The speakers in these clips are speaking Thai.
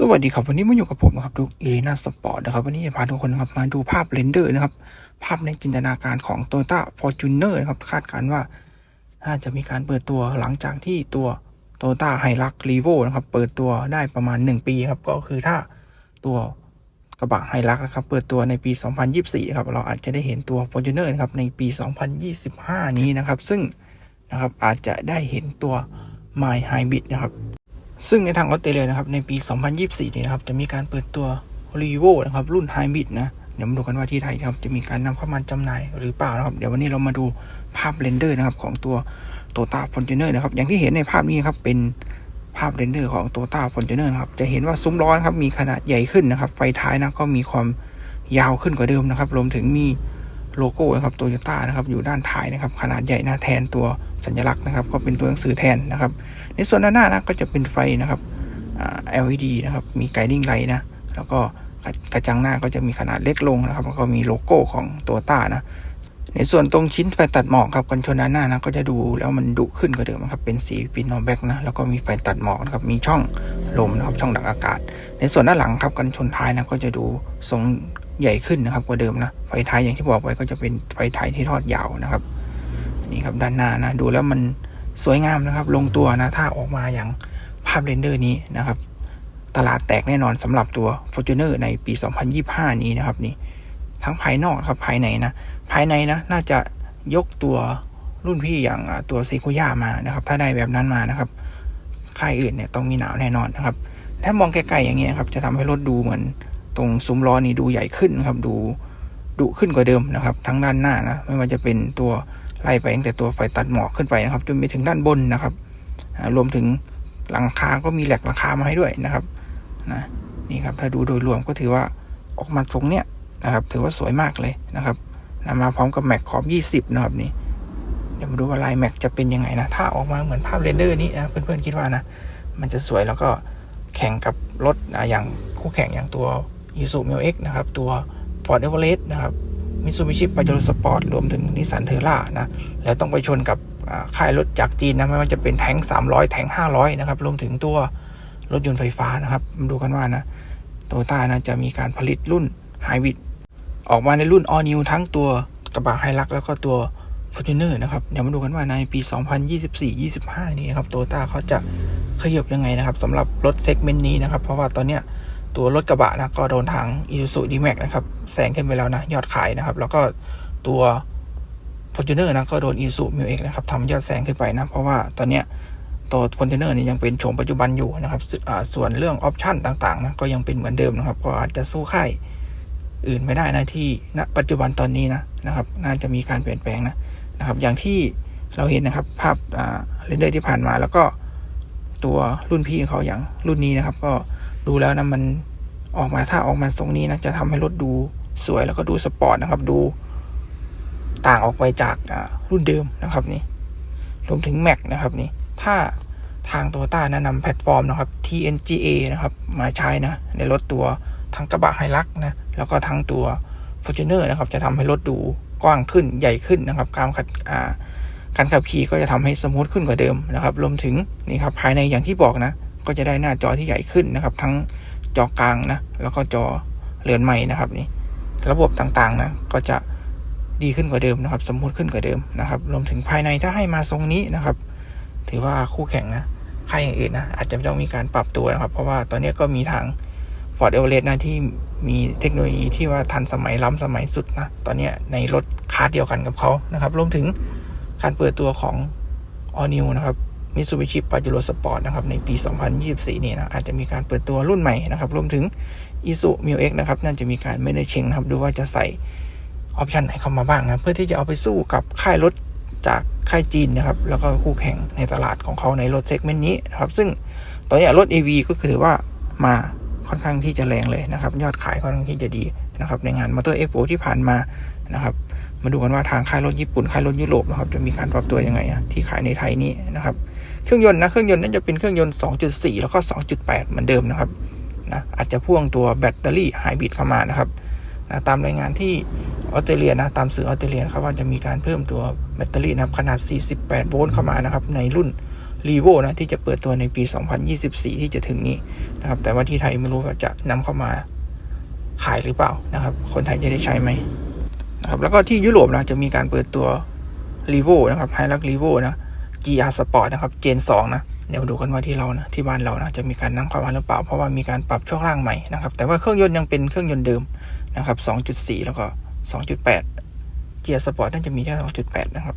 สวัสดีครับวันนี้มาอยู่กับผมนะครับดูอีรีนาสปอร์ตนะครับวันนี้จะพาทุกคนนะครับมาดูภาพเรนเดอร์นะครับ ภาพในจินตนาการของ t o y o t a Fortuner นะครับคาดการณ์ว่าน่าจะมีการเปิดตัวหลังจากที่ตัว t o y o t a h i l u x r e v o นะครับเปิดตัวได้ประมาณ 1 ปีครับก็คือถ้าตัวกระบะไฮลักนะครับเปิดตัวในปี 2024ครับเราอาจจะได้เห็นตัว Fortuner นะครับในปี 2025 นี้นะครับ ซึ่งนะครับอาจจะได้เห็นตัว My Hybrid นะครับ ซึ่งในทางออสเตรเลียนะครับในปี 2024 นี้นะครับจะมีการเปิดตัว r e v o นะครับรุ่น Hybrid นะเดี๋ยวมาดูกันว่าที่ไทยครับจะมีการนำเข้ามาจำหน่ายหรือเปล่านะครับ เดี๋ยววันนี้เรามาดูภาพเรนเดอร์นะครับของตัว t o t a Fortuner นะครับอย่างที่เห็นในภาพนี้ครับเป็นภาพเรนเดอร์ของ t o t a Fortuner นะครับจะเห็นว่าซุ้มล้อนครับมีขนาดใหญ่ขึ้นนะครับ ไฟท้ายนะก็มีความยาวขึ้นกว่าเดิมนะครับรวมถึงมีโลโก้นะครับโตโยต้านะครับอยู่ด้านท้ายนะครับขนาดใหญ่น้าแทนตัว สัญลักษณ์นะครับ ก็เป็นตัวหนังสือแทนนะครับ ในส่วนด้านหน้านะก็จะเป็นไฟนะครับ LED นะครับ มีไกดิ้งไลท์นะ แล้วก็กระจังหน้าก็จะมีขนาดเล็กลงนะครับ แล้วก็มีโลโก้ของโตต้านะ ในส่วนตรงชิ้นไฟตัดหมอกครับกันชนด้านหน้านะก็จะดูแล้วมันดุขึ้นกว่าเดิมนะครับ เป็นสีปิโนแบ็กนะ แล้วก็มีไฟตัดหมอกนะครับ มีช่องลมนะครับ ช่องดักอากาศ ในส่วนด้านหลังครับกันชนท้ายนะก็จะดูทรงใหญ่ขึ้นนะครับกว่าเดิมนะ ไฟท้ายอย่างที่บอกไว้ก็จะเป็นไฟท้ายที่ทอดยาวนะครับ นี่ครับด้านหน้านะดูแล้วมันสวยงามนะครับ ลงตัวนะถ้าออกมาอย่างภาพเรนเดอร์นี้นะครับ ตลาดแตกแน่นอนสำหรับตัว Fortuner ในปี 2025 นี้นะครับนี่ทั้งภายนอกครับภายในนะภายในนะน่าจะยกตัวรุ่นพี่อย่างตัวซีคุย่ามานะครับ ถ้าได้แบบนั้นมานะครับค่ายอื่นเนี่ยต้องมีหนาวแน่นอนนะครับถ้ามองไกลๆอย่างเงี้ยครับจะทำให้รถดูเหมือนตรงซุ้มล้อนี่ดูใหญ่ขึ้นนะครับดูดุขึ้นกว่าเดิมนะครับ ทั้งด้านหน้านะไม่ว่าจะเป็นตัว ไล่ไปตั้งแต่ตัวไฟตัดหมอกขึ้นไปนะครับ จนไปถึงด้านบนนะครับรวมถึงหลังคาก็มีแหลกหลังคามาให้ด้วยนะครับนะนี่ครับถ้าดูโดยรวมก็ถือว่าออกมาทรงเนี้ยนะครับ ถือว่าสวยมากเลยนะครับนะมาพร้อมกับแม็กขอบ 20 นะครับนี่เดี๋ยวมาดูว่าลายแม็กจะเป็นยังไงนะ ถ้าออกมาเหมือนภาพเรนเดอร์นี้นะเพื่อนๆคิดว่านะ มันจะสวยแล้วก็แข่งกับรถอะอย่างคู่แข่งอย่างตัว i s u m i l X นะครับ ตัว Ford Everest นะครับ Mitsubishi Pajero Sport รวมถึง Nissan Terra นะแล้วต้องไปชนกับค่ายรถจากจีนนะไม่ว่าจะเป็นแทง300 แทง500 นะครับ รวมถึงตัวรถยนต์ไฟฟ้านะครับมาดูกันว่านะโตโยต้านะจะมีการผลิตรุ่นไฮบริดออกมาในรุ่น All New ทั้งตัวกระบะไฮลักแล้วก็ตัว Fortuner นะครับ เดี๋ยวมาดูกันว่าในปี 2024-25 นี้นะครับโตโยต้าเขาจะขยับยังไงนะครับสำหรับรถเซกเมนต์นี้นะครับ เพราะว่าตอนเนี้ย ตัวรถกระบะนะก็โดนทาง Isuzu D-Max นะครับแซงขึ้นไปแล้วนะยอดขายนะครับ แล้วก็ตัว Fortuner นะก็โดน Isuzu m i x นะครับทำยอดแซงขึ้นไปนะ เพราะว่าตอนเนี้ยตัว Fortuner นี่ยังเป็นโฉมปัจจุบันอยู่นะครับส่วนเรื่องออปชันต่างๆนะก็ยังเป็นเหมือนเดิมนะครับ ก็อาจจะสู้ค่ายอื่นไม่ได้นะที่ณปัจจุบันตอนนี้นะนะครับ น่าจะมีการเปลี่ยนแปลงนะนะครับ อย่างที่เราเห็นนะครับภาพเรนเดอร์ที่ผ่านมาแล้วก็ตัวรุ่นพี่ของเขาอย่างรุ่นนี้นะครับ ก็ ดูแล้วนะมันออกมาถ้าออกมาทรงนี้นะจะทำให้รถดูสวยแล้วก็ดูสปอร์ตนะครับ ดูต่างออกไปจากรุ่นเดิมนะครับนี่รวมถึงแม็กนะครับนี่ถ้าทางโตต้านะนำแพลตฟอร์มนะครับ TNGA นะครับ มาใช้นะ ในรถตัวทั้งกระบะไฮลักนะ แล้วก็ทั้งตัว Fortuner นะครับ จะทำให้รถดูกว้างขึ้นใหญ่ขึ้นนะครับการขัดการขับขี่ก็จะทำให้สมูทขึ้นกว่าเดิมนะครับ รวมถึงนี่ครับภายในอย่างที่บอกนะ ก็จะได้หน้าจอที่ใหญ่ขึ้นนะครับ ทั้งจอกลางนะ แล้วก็จอเรือนใหม่นะครับนี่ระบบต่างๆนะก็จะดีขึ้นกว่าเดิมนะครับ สมมูรณ์ขึ้นกว่าเดิมนะครับรวมถึงภายในถ้าให้มาทรงนี้นะครับ ถือว่าคู่แข่งนะค่ายอย่างอื่นนะอาจจะต้องมีการปรับตัวนะครับ เพราะว่าตอนนี้ก็มีทาง Ford Everest นะที่มีเทคโนโลยีที่ว่าทันสมัยล้ำสมัยสุดนะ ตอนนี้ในรถคาร์เดียวกันกับเขานะครับรวมถึงการเปิดตัวของ All New นะครับ Mitsubishi Pajero Sport นะครับในปี 2024 นี่นะอาจจะมีการเปิดตัวรุ่นใหม่นะครับรวมถึง Isuzu m i x นะครับน่าจะมีการไม่ได้เช็งนะครับดูว่าจะใส่ออปชันไหนเข้ามาบ้างนะเพื่อที่จะเอาไปสู้กับค่ายรถจากค่ายจีนนะครับแล้วก็คู่แข่งในตลาดของเขาในรถเซกเมนต์นี้นะครับซึ่งตอนนี้รถ AV ก็คือว่ามาค่อนข้างที่จะแรงเลยนะครับ ยอดขายค่อนข้างที่จะดีนะครับในงาน Motor Expo ที่ผ่านมานะครับ มาดูกันว่าทางค่ายรถญี่ปุ่นค่ายรถยุโรปนะครับจะมีการปรับตัวยังไงที่ขายในไทยนี้นะครับเครื่องยนต์นะเครื่องยนต์นั้นจะเป็นเครื่องยนต์ 2.4 แล้วก็ 2.8 เหมือนเดิมนะครับนะอาจจะพ่วงตัวแบตเตอรี่ไฮบริดเข้ามานะครับนะตามรายงานที่ออสเตรเลียนะตามสื่อออสเตรเลียครับว่าจะมีการเพิ่มตัวแบตเตอรี่นะครับขนาด 48 โวลต์เข้ามานะครับในรุ่นรีโวนะที่จะเปิดตัวในปี 2024 ที่จะถึงนี้นะครับแต่ว่าที่ไทยไม่รู้ว่าจะนำเข้ามาขายหรือเปล่านะครับ คนไทยจะได้ใช้ไหม นะครับแล้วก็ที่ยุโรปนะจะมีการเปิดตัวรีโวนะครับไฮรักรีโวนะ GR Sport นะครับ Gen 2 นะเดี๋ยวดูกันว่าที่เรานะที่บ้านเรานะจะมีการนำเข้ามาหรือเปล่า เพราะว่ามีการปรับช่วงล่างใหม่นะครับแต่ว่าเครื่องยนต์ยังเป็นเครื่องยนต์เดิมนะครับ 2.4 แล้วก็ 2.8 GR Sport น่าจะมีแค่ 2.8 นะครับ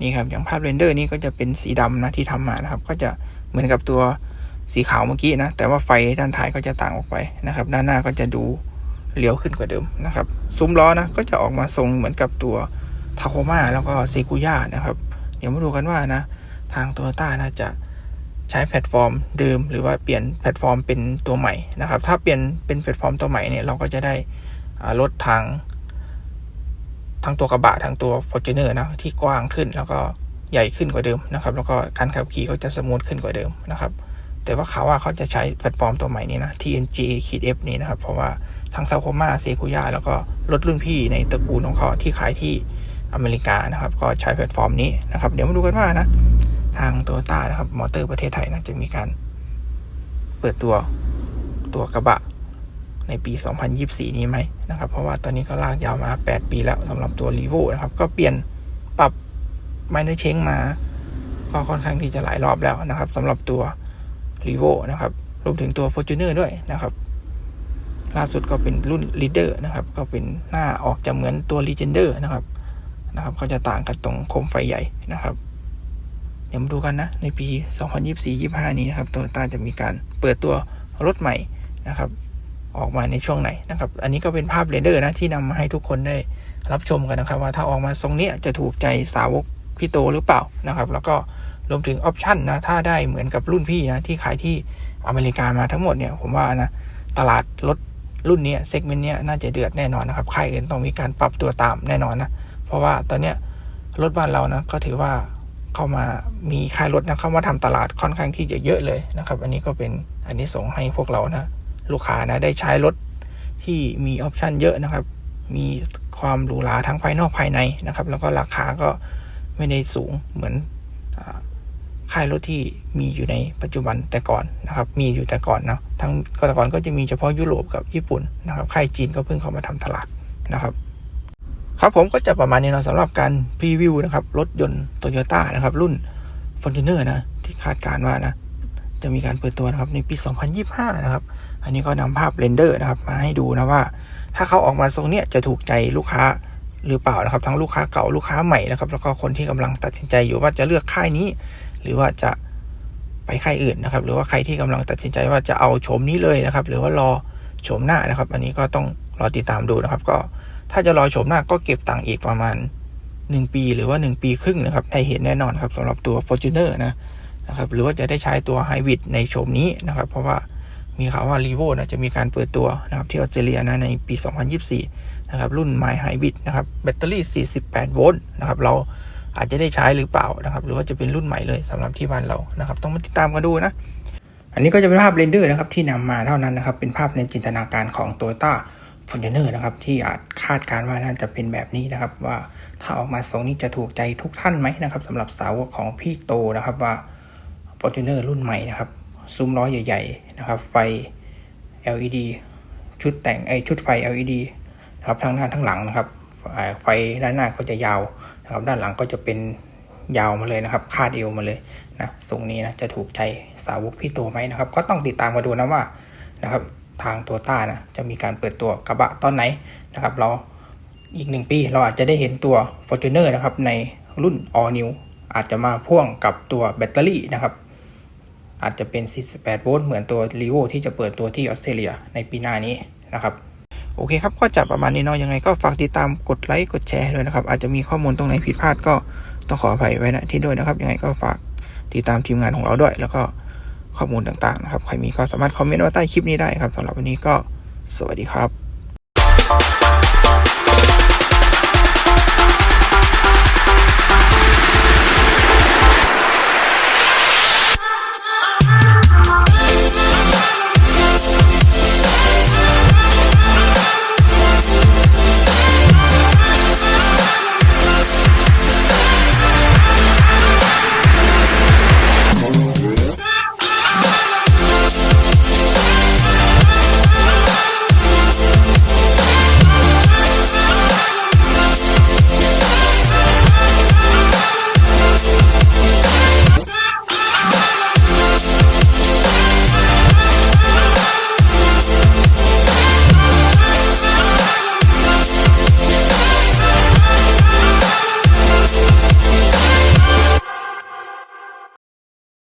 นี่ครับอย่างภาพเรนเดอร์นี้ก็จะเป็นสีดำนะที่ทำมานะครับ ก็จะเหมือนกับตัวสีขาวเมื่อกี้นะแต่ว่าไฟด้านท้ายก็จะต่างออกไปนะครับ ด้านหน้าก็จะดู เลี้ยวขึ้นกว่าเดิมนะครับซุ้มล้อนะก็จะออกมาทรงเหมือนกับตัวทาโคมาแล้วก็เซกุย่านะครับเดี๋ยวมาดูกันว่านะทางโตโยต้าน่าจะใช้แพลตฟอร์มเดิม หรือว่าเปลี่ยนแพลตฟอร์มเป็นตัวใหม่นะครับ ถ้าเปลี่ยนเป็นแพลตฟอร์มตัวใหม่เนี่ยเราก็จะได้อ่ารถทางทั้งตัวกระบะทั้งตัว f o r t u n e r นะที่กว้างขึ้นแล้วก็ใหญ่ขึ้นกว่าเดิมนะครับ แล้วก็การขับขี่ก็จะสมูทขึ้นกว่าเดิมนะครับ แต่ว่าเขาว่าเขาจะใช้แพลตฟอร์มตัวใหม่นี้นะ TNG ขีด F นี้นะครับ เพราะว่าทั้งซาโคมาเซคุย่าแล้วก็รถรุ่นพี่ในตระกูลของเขาที่ขายที่อเมริกานะครับ ก็ใช้แพลตฟอร์มนี้นะครับ เดี๋ยวมาดูกันว่านะ ทางโตโยต้านะครับ มอเตอร์ประเทศไทยนะจะมีการเปิดตัวตัวกระบะในปี 2024 นี้ไหมนะครับ เพราะว่าตอนนี้ก็ลากยาวมา 8 ปีแล้วสำหรับตัว r ีโวนะครับ ก็เปลี่ยนปรับไมเนอร์เชงมา ก็ค่อนข้างที่จะหลายรอบแล้วนะครับสำหรับตัว r ีโวนะครับรวมถึงตัว f o r t u n e r ด้วยนะครับ ล่าสุดก็เป็นรุ่น Leader นะครับ ก็เป็นหน้าออกจะเหมือนตัว Legender นะครับนะครับก็จะต่างกันตรงโคมไฟใหญ่นะครับ เดี๋ยวมาดูกันนะ ในปี 2024-25 นี้นะครับโตโยต้าจะมีการเปิดตัวรถใหม่นะครับ ออกมาในช่วงไหนนะครับ อันนี้ก็เป็นภาพเรนเดอร์นะที่นำมาให้ทุกคนได้รับชมกันนะครับ ว่าถ้าออกมาทรงนี้จะถูกใจสาวกพี่โตหรือเปล่านะครับ แล้วก็ รวมถึงออปชันนะถ้าได้เหมือนกับรุ่นพี่นะที่ขายที่อเมริกามาทั้งหมดเนี่ยผมว่านะตลาดรถรุ่นนี้เซกเมนต์นี้น่าจะเดือดแน่นอนนะครับค่ายอื่นต้องมีการปรับตัวตามแน่นอนนะเพราะว่าตอนเนี้ยรถบ้านเรานะก็ถือว่าเข้ามามีค่ายรถนะเข้ามาทำตลาดค่อนข้างที่จะเยอะเลยนะครับ อันนี้ก็เป็นอันนี้ส่งให้พวกเรานะลูกค้านะได้ใช้รถที่มีออปชันเยอะนะครับ มีความหรูหราทั้งภายนอกภายในนะครับ แล้วก็ราคาก็ไม่ได้สูงเหมือน ค่ายรถที่มีอยู่ในปัจจุบันแต่ก่อนนะครับ มีอยู่แต่ก่อนเนาะทั้งก็แต่ก่อนก็จะมีเฉพาะยุโรปกับญี่ปุ่นนะครับค่ายจีนก็เพิ่งเข้ามาทำตลาดนะครับครับผมก็จะประมาณนี้เนาะสำหรับการพรีวิวนะครับรถยนต์โตโยต้านะครับรุ่น f o r t u n e r นะที่คาดการณ์ว่านะจะมีการเปิดตัวนะครับในปี 2025 นะครับ อันนี้ก็นำภาพเรนเดอร์นะครับมาให้ดูนะว่า ถ้าเขาออกมาทรงเนี้ยจะถูกใจลูกค้าหรือเปล่านะครับ ทั้งลูกค้าเก่าลูกค้าใหม่นะครับ แล้วก็คนที่กำลังตัดสินใจอยู่ว่าจะเลือกค่ายนี้ หรือว่าจะไปค่ายอื่นนะครับ หรือว่าใครที่กำลังตัดสินใจว่าจะเอาโฉมนี้เลยนะครับ หรือว่ารอโฉมหน้านะครับ อันนี้ก็ต้องรอติดตามดูนะครับ ก็ถ้าจะรอโฉมหน้าก็เก็บตังค์อีกประมาณ 1 ปีหรือว่า 1 ปีครึ่งนะครับได้เห็นแน่นอนครับสำหรับตัว Fortuner นะนะครับหรือว่าจะได้ใช้ตัวไฮบริดในโฉมนี้นะครับ เพราะว่ามีข่าวว่า r ีโวนะจะมีการเปิดตัวนะครับที่ออสเตรเลียนะในปี 2024 นะครับรุ่น My Hybrid นะครับแบตเตอรี่ 48 โวลต์นะครับเรา อาจจะได้ใช้หรือเปล่านะครับ หรือว่าจะเป็นรุ่นใหม่เลยสำหรับที่บ้านเรานะครับ ต้องมาติดตามกันดูนะ อันนี้ก็จะเป็นภาพเรนเดอร์นะครับ ที่นำมาเท่านั้นนะครับ เป็นภาพในจินตนาการของ t o y ต้าฟอร์จูเนอร์นะครับที่อาจคาดการณ์ว่าน่าจะเป็นแบบนี้นะครับ ว่าถ้าออกมาทรงนี้จะถูกใจทุกท่านไหมนะครับสำหรับสาวกของพี่โตนะครับว่า f o r t u n e r รุ่นใหม่นะครับซุ้มล้อใหญ่ ๆ นะครับ ไฟ LED ชุดแต่งไอชุดไฟ LED นะครับทั้งหน้าทั้งหลังนะครับไฟด้านหน้าก็จะยาว นะครับด้านหลังก็จะเป็นยาวมาเลยนะครับ คาดเอวมาเลยนะทรงนี้นะจะถูกใจสาวกพี่โตไหมนะครับ ก็ต้องติดตามมาดูนะว่านะครับ ทางตัวต้านะจะมีการเปิดตัวกระบะตอนไหนนะครับ เราอีกหนึ่งปีเราอาจจะได้เห็นตัว Fortuner นะครับในรุ่น All New อาจจะมาพ่วงกับตัวแบตเตอรี่นะครับ อาจจะเป็น 48 โวลต์เหมือนตัว r ีโวที่จะเปิดตัวที่ออสเตรเลียในปีหน้านี้นะครับ โอเคครับก็จะประมาณนี้เนาะยังไงก็ฝากติดตามกดไลค์กดแชร์ด้วยนะครับ อาจจะมีข้อมูลตรงไหนผิดพลาดก็ต้องขออภัยไว้นะที่ด้วยนะครับ ยังไงก็ฝากติดตามทีมงานของเราด้วย แล้วก็ข้อมูลต่างๆนะครับ ใครมีก็สามารถคอมเมนต์ไว้ใต้คลิปนี้ได้ครับสำหรับวันนี้ก็สวัสดีครับ